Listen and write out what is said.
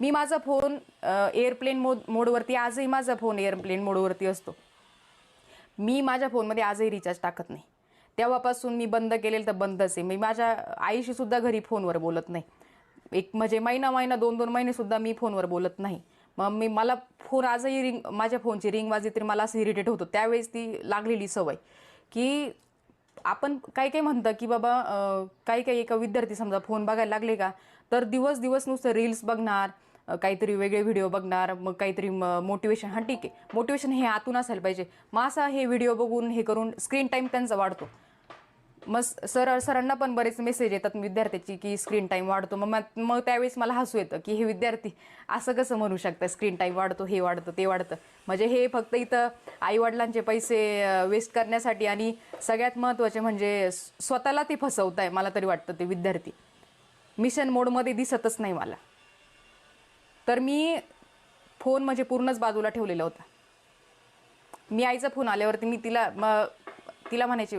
मी माझा phone airplane मोड मोडवरती आजही माझा फोन एअरप्लेन मोडवरती असतो. मी माझ्या फोनमध्ये आजही रिचार्ज टाकत नाही. तेव्हापासून मी बंद केलेलं तर बंदच आहे. मी माझ्या आईशीसुद्धा घरी फोनवर बोलत नाही. एक म्हणजे महिना महिना दोन दोन महिनेसुद्धा मी फोनवर बोलत नाही. मग मी मला फोन आजही रिंग माझ्या फोनची रिंग वाजली तरी मला असं इरिटेट होतं. त्यावेळेस ती लागलेली सवय की आपण काही काही म्हणतं की बाबा काही काही एका विद्यार्थी समजा फोन बघायला लागले का तर दिवस दिवस नुसतं रील्स बघणार काहीतरी वेगळे व्हिडिओ बघणार मग काहीतरी मोटिवेशन हां ठीक आहे. मोटिवेशन हे आतून असायला पाहिजे. मग असा हे व्हिडिओ बघून हे करून स्क्रीन टाईम त्यांचा वाढतो. मग सर सरांना पण बरेच मेसेज येतात विद्यार्थ्याची की स्क्रीन टाईम वाढतो. मग मग त्यावेळेस मला हसू येतं की हे विद्यार्थी असं कसं म्हणू शकतं स्क्रीन टाईम वाढतो हे वाढतं ते वाढतं. म्हणजे हे फक्त इथं आईवडिलांचे पैसे वेस्ट करण्यासाठी आणि सगळ्यात महत्त्वाचे म्हणजे स्वतःला ते फसवत आहे मला तरी वाटतं ते विद्यार्थी. मिशन मोडमध्ये दिसतच नाही मला. तर मी फोन म्हणजे पूर्णच बाजूला ठेवलेला होता. मी आईचा फोन आल्यावरती मी तिला म तिला म्हणायचे